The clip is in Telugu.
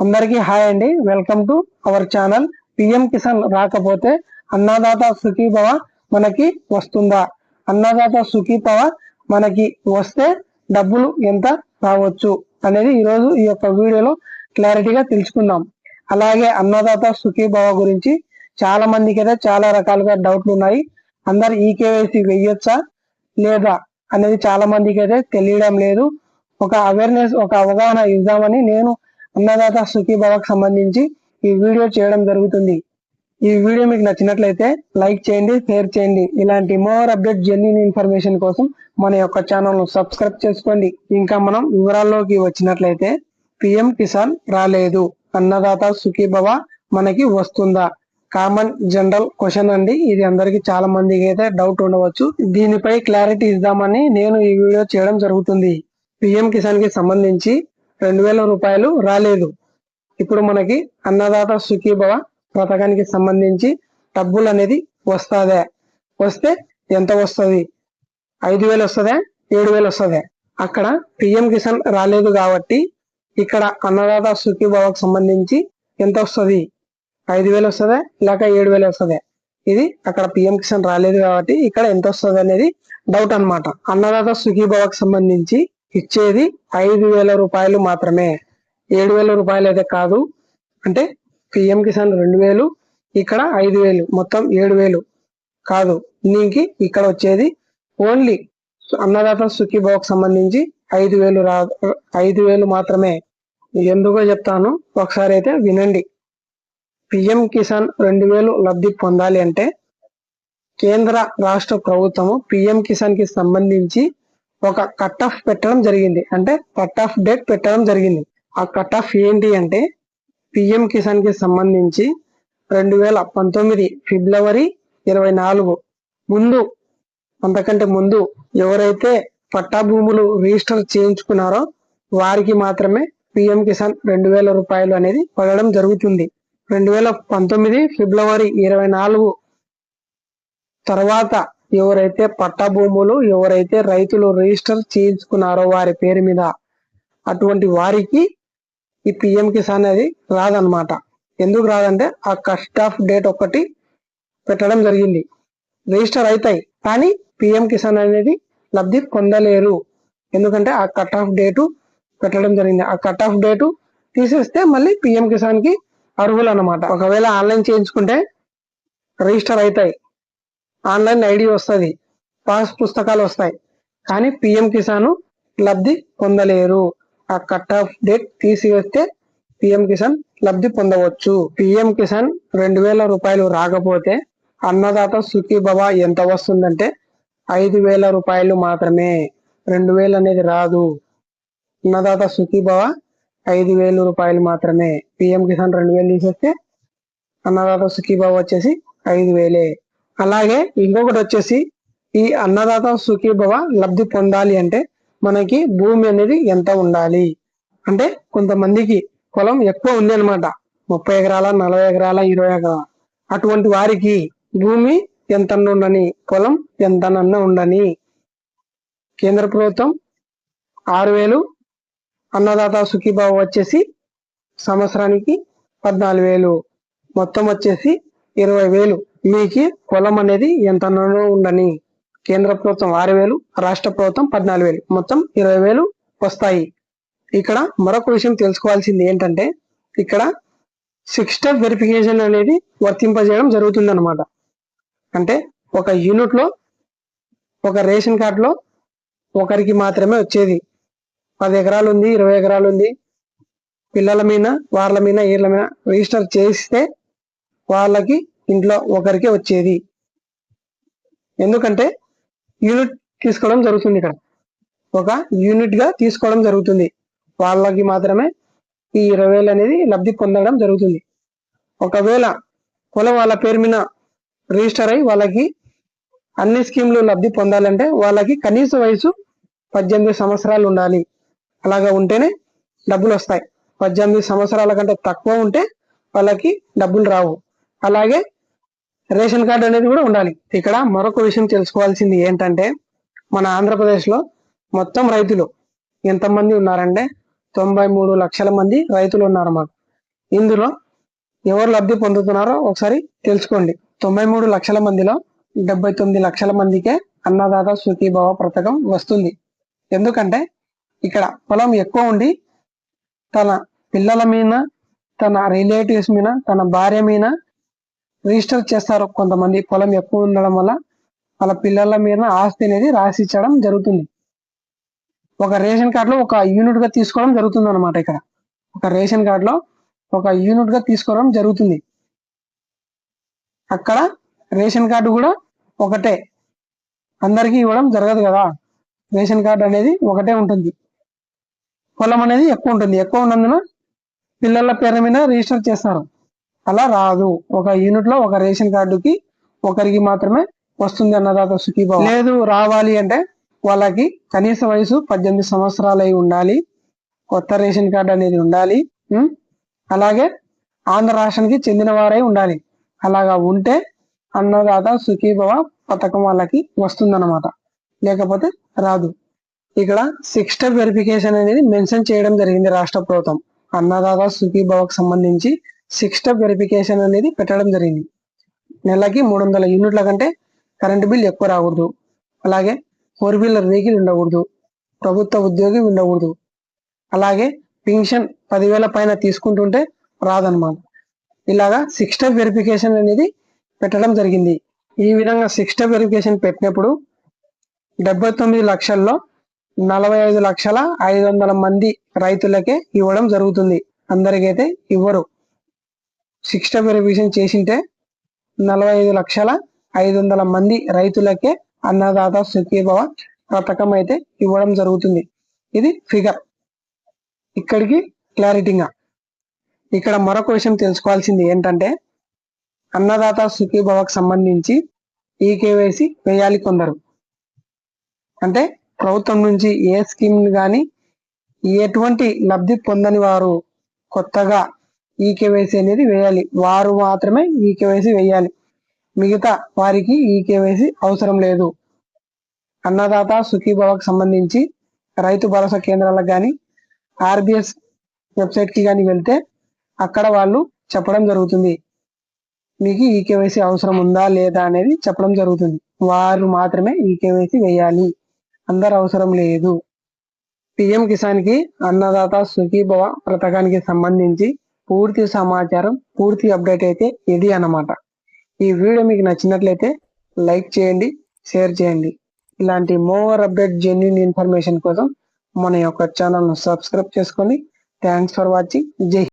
అందరికీ హాయ్ అండి. Welcome to our channel. PM Kisan రాకపోతే అన్నదాత సుఖీభవ మనకి వస్తుందా? అన్నదాత సుఖీభవ మనకి వస్తే డబ్బులు ఎంత రావచ్చు అనేది ఈరోజు ఈ యొక్క వీడియోలో క్లారిటీగా తెలుసుకుందాం. అలాగే అన్నదాత సుఖీభవ గురించి చాలా మందికి అయితే చాలా రకాలుగా డౌట్లు ఉన్నాయి. అందరు ఈ కేవైసీ వెయ్యొచ్చా? లేదా? అనేది చాలా మందికి అయితే తెలియడం లేదు. ఒక అవేర్నెస్ ఒక అవగాహన ఇద్దామని నేను అన్నదాత సుఖీభవకు సంబంధించి ఈ వీడియో చేయడం జరుగుతుంది. ఈ వీడియో మీకు నచ్చినట్లయితే లైక్ చేయండి షేర్ చేయండి. ఇలాంటి మోర్ అప్డేట్ జెన్యున్ ఇన్ఫర్మేషన్ కోసం మన యొక్క ఛానల్ను సబ్స్క్రైబ్ చేసుకోండి. ఇంకా మనం వివరాల్లోకి వచ్చినట్లయితే పిఎం కిసాన్ రాలేదు. అన్నదాత సుఖీభవ మనకి వస్తుందా? కామన్ జనరల్ క్వశ్చన్ అండి. ఇది అందరికి చాలా మందికి అయితే డౌట్ ఉండవచ్చు. దీనిపై క్లారిటీ ఇద్దామని నేను ఈ వీడియో చేయడం జరుగుతుంది. పిఎం కిసాన్కి సంబంధించి రెండు వేల రూపాయలు రాలేదు. ఇప్పుడు మనకి అన్నదాత సుఖీభవ పథకానికి సంబంధించి డబ్బులు అనేది వస్తుందా. వస్తే ఎంత వస్తుంది? ఐదు వేలు వస్తుందా? ఏడు వేలు వస్తుందా? అక్కడ పిఎం కిసాన్ రాలేదు కాబట్టి ఇక్కడ అన్నదాత సుఖీభవకు సంబంధించి ఎంత వస్తుంది? ఐదు వేలు వస్తుందా? లేక ఏడు వేలు వస్తుందా? ఇది అక్కడ పిఎం కిసాన్ రాలేదు కాబట్టి ఇక్కడ ఎంత వస్తుంది అనేది డౌట్ అన్నమాట. అన్నదాత సుఖీభవకు సంబంధించి ఇచ్చేది ఐదు వేల రూపాయలు మాత్రమే. ఏడు వేల రూపాయలు అయితే కాదు. అంటే పిఎం కిసాన్ రెండు వేలు ఇక్కడ ఐదు వేలు మొత్తం ఏడు వేలు కాదు. దీనికి ఇక్కడ వచ్చేది ఓన్లీ అన్నదాత సుఖీభవకు సంబంధించి ఐదు వేలు రా ఐదు వేలు మాత్రమే. ఎందుకో చెప్తాను ఒకసారి అయితే వినండి. పిఎం కిసాన్ రెండు వేలు లబ్ధి పొందాలి అంటే కేంద్ర రాష్ట్ర ప్రభుత్వము పిఎం కిసాన్కి సంబంధించి ఒక కట్ ఆఫ్ పెట్టడం జరిగింది. అంటే కట్ ఆఫ్ డేట్ పెట్టడం జరిగింది. ఆ కట్ ఆఫ్ ఏంటి అంటే పిఎం కిసాన్కి సంబంధించి రెండు వేల పంతొమ్మిది ఫిబ్రవరి ఇరవై నాలుగు ముందు అంతకంటే ముందు ఎవరైతే పట్టా భూములు రిజిస్టర్ చేయించుకున్నారో వారికి మాత్రమే పిఎం కిసాన్ రెండు వేల రూపాయలు అనేది పడడం జరుగుతుంది. రెండు వేల పంతొమ్మిది ఫిబ్రవరి ఇరవై నాలుగు తర్వాత ఎవరైతే పట్టా భూములు ఎవరైతే రైతులు రిజిస్టర్ చేయించుకున్నారో వారి పేరు మీద అటువంటి వారికి ఈ పిఎం కిసాన్ అనేది రాదనమాట ఎందుకు రాదంటే ఆ కస్ట్ ఆఫ్ డేట్ ఒకటి పెట్టడం జరిగింది. రిజిస్టర్ అవుతాయి కానీ పిఎం కిసాన్ అనేది లబ్ధి పొందలేరు. ఎందుకంటే ఆ కట్ ఆఫ్ డేటు పెట్టడం జరిగింది. ఆ కట్ ఆఫ్ డేటు తీసేస్తే మళ్ళీ పిఎం కిసాన్కి అర్హులు అనమాట ఒకవేళ ఆన్లైన్ చేయించుకుంటే రిజిస్టర్ అవుతాయి ఆన్లైన్ ఐడి వస్తుంది పాస్ పుస్తకాలు వస్తాయి. కానీ పిఎం కిసాన్ లబ్ధి పొందలేరు. ఆ కట్ ఆఫ్ డేట్ తీసివేస్తే పిఎం కిసాన్ లబ్ధి పొందవచ్చు. పిఎం కిసాన్ రెండు వేల రూపాయలు రాకపోతే అన్నదాత సుఖీభవ ఎంత వస్తుందంటే ఐదు వేల రూపాయలు మాత్రమే. రెండు వేలు అనేది రాదు. అన్నదాత సుఖీభవ ఐదు వేలు రూపాయలు మాత్రమే. పిఎం కిసాన్ రెండు వేలు తీసేస్తే అన్నదాత సుఖీభవ వచ్చేసి ఐదు వేలే. అలాగే ఇంకొకటి వచ్చేసి ఈ అన్నదాత సుఖీభవ లబ్ధి పొందాలి అంటే మనకి భూమి అనేది ఎంత ఉండాలి? అంటే కొంతమందికి పొలం ఎక్కువ ఉంది అనమాట ముప్పై ఎకరాల నలభై ఎకరాల ఇరవై ఎకరాల. అటువంటి వారికి భూమి ఎంత ఉండని పొలం ఎంతనన్నా ఉండని. కేంద్ర ప్రభుత్వం ఆరు వేలు అన్నదాత సుఖీభావ వచ్చేసి సంవత్సరానికి పద్నాలుగు వేలు. మొత్తం వచ్చేసి ఇరవై వేలు. మీకు పొలం అనేది ఎంత ఉండని కేంద్ర ప్రభుత్వం ఆరు వేలు రాష్ట్ర ప్రభుత్వం పద్నాలుగు వేలు. మొత్తం ఇరవై వేలు వస్తాయి. ఇక్కడ మరొక విషయం తెలుసుకోవాల్సింది ఏంటంటే ఇక్కడ సిక్స్ స్టెప్ వెరిఫికేషన్ అనేది వర్తింపజేయడం జరుగుతుంది అనమాట అంటే ఒక యూనిట్లో ఒక రేషన్ కార్డులో ఒకరికి మాత్రమే వచ్చేది. పది ఎకరాలు ఉంది ఇరవై ఎకరాలు ఉంది. పిల్లల మీద వాళ్ళ మీద వీళ్ళ మీద రిజిస్టర్ చేస్తే వాళ్ళకి ఇంట్లో ఒకరికే వచ్చేది. ఎందుకంటే యూనిట్ తీసుకోవడం జరుగుతుంది ఇక్కడ. ఒక యూనిట్గా తీసుకోవడం జరుగుతుంది. వాళ్ళకి మాత్రమే ఈ ఇరవై వేలు అనేది లబ్ధి పొందడం జరుగుతుంది. ఒకవేళ కులం వాళ్ళ పేరు మీద రిజిస్టర్ అయి వాళ్ళకి అన్ని స్కీమ్లు లబ్ధి పొందాలంటే వాళ్ళకి కనీస వయసు పద్దెనిమిది సంవత్సరాలు ఉండాలి. అలాగా ఉంటేనే డబ్బులు వస్తాయి. పద్దెనిమిది సంవత్సరాల కంటే తక్కువ ఉంటే వాళ్ళకి డబ్బులు రావు. అలాగే రేషన్ కార్డు అనేది కూడా ఉండాలి. ఇక్కడ మరొక విషయం తెలుసుకోవాల్సింది ఏంటంటే మన ఆంధ్రప్రదేశ్లో మొత్తం రైతులు ఎంతమంది ఉన్నారంటే తొంభై మూడు లక్షల మంది రైతులు ఉన్నారన్నమాట. ఇందులో ఎవరు లబ్ధి పొందుతున్నారో ఒకసారి తెలుసుకోండి. తొంభై మూడు లక్షల మందిలో డెబ్బై తొమ్మిది లక్షల మందికే అన్నదాత సుఖీభావ పథకం వస్తుంది. ఎందుకంటే ఇక్కడ పొలం ఎక్కువ ఉండి తన పిల్లల మీద తన రిలేటివ్స్ మీద తన భార్య మీద రిజిస్టర్ చేస్తారు కొంతమంది. పొలం ఎక్కువ ఉండడం వల్ల వాళ్ళ పిల్లల మీద ఆస్తి అనేది రాసిచ్చడం జరుగుతుంది. ఒక రేషన్ కార్డులో ఒక యూనిట్గా తీసుకోవడం జరుగుతుంది అనమాట ఇక్కడ. ఒక రేషన్ కార్డులో ఒక యూనిట్గా తీసుకోవడం జరుగుతుంది. అక్కడ రేషన్ కార్డు కూడా ఒకటే. అందరికీ ఇవ్వడం జరగదు కదా. రేషన్ కార్డు అనేది ఒకటే ఉంటుంది. పొలం అనేది ఎక్కువ ఉంటుంది. ఎక్కువ ఉన్నందున పిల్లల పేరు మీద రిజిస్టర్ చేస్తారు. అలా రాదు. ఒక యూనిట్లో ఒక రేషన్ కార్డుకి ఒకరికి మాత్రమే వస్తుంది అన్నదాత సుఖీభావ. లేదు రావాలి అంటే వాళ్ళకి కనీస వయసు పద్దెనిమిది సంవత్సరాలు అయి ఉండాలి. కొత్త రేషన్ కార్డు అనేది ఉండాలి. అలాగే ఆంధ్ర రాష్ట్రానికి చెందిన వారై ఉండాలి. అలాగా ఉంటే అన్నదాత సుఖీభవ పథకం వాళ్ళకి వస్తుందన్నమాట. లేకపోతే రాదు. ఇక్కడ సిక్స్ స్టెప్ వెరిఫికేషన్ అనేది మెన్షన్ చేయడం జరిగింది రాష్ట్ర ప్రభుత్వం. అన్నదాత సుఖీభవకు సంబంధించి సిక్స్ స్టెప్ వెరిఫికేషన్ అనేది పెట్టడం జరిగింది. నెలకి మూడు వందల యూనిట్ల కంటే కరెంటు బిల్ ఎక్కువ రాకూడదు. అలాగే ఫోర్ వీలర్ వెహికల్ ఉండకూడదు. ప్రభుత్వ ఉద్యోగి ఉండకూడదు. అలాగే పెన్షన్ పదివేల పైన తీసుకుంటుంటే రాదనమాట ఇలాగా సిక్స్ స్టెప్ వెరిఫికేషన్ అనేది పెట్టడం జరిగింది. ఈ విధంగా సిక్స్ స్టెప్ వెరిఫికేషన్ పెట్టినప్పుడు డెబ్బై తొమ్మిది లక్షల్లో నలభై ఐదు లక్షల ఐదు వందల మంది రైతులకే ఇవ్వడం జరుగుతుంది. అందరికైతే ఇవ్వరు. సిక్స్ స్టెప్ వెరిఫికేషన్ చేసింటే నలభై ఐదు లక్షల ఐదు వందల మంది రైతులకే అన్నదాత సుఖీభవ పథకం అయితే ఇవ్వడం జరుగుతుంది. ఇది ఫిగర్. ఇక్కడికి క్లారిటీగా ఇక్కడ మరొక విషయం తెలుసుకోవాల్సింది ఏంటంటే అన్నదాత సుఖీభవకు సంబంధించి ఈ కేవైసీ వేయాలి కొందరు. అంటే ప్రభుత్వం నుంచి ఏ స్కీమ్ కానీ ఎటువంటి లబ్ధి పొందని వారు కొత్తగా ఈ కేవైసీ అనేది వేయాలి. వారు మాత్రమే ఈ కేవైసీ వేయాలి. మిగతా వారికి ఈ కేవైసీ అవసరం లేదు. అన్నదాత సుఖీభవకు సంబంధించి రైతు భరోసా కేంద్రాలకు కానీ ఆర్బిఎస్ వెబ్సైట్కి కానీ వెళ్తే అక్కడ వాళ్ళు చెప్పడం జరుగుతుంది. మీకు ఈ కేవైసీ అవసరం ఉందా లేదా అనేది చెప్పడం జరుగుతుంది. వారు మాత్రమే ఈ కేవైసీ వేయాలి. అందరు అవసరం లేదు. పిఎం కిసాన్కి అన్నదాత సుఖీభవ పథకానికి సంబంధించి పూర్తి సమాచారం పూర్తి అప్డేట్ అయితే ఇది అన్నమాట. ఈ వీడియో మీకు నచ్చినట్లయితే లైక్ చేయండి షేర్ చేయండి. ఇలాంటి మోర్ అప్డేట్ జెన్యున్ ఇన్ఫర్మేషన్ కోసం మన యొక్క ఛానల్ను సబ్స్క్రైబ్ చేసుకోండి థ్యాంక్స్ ఫర్ వాచింగ్ జై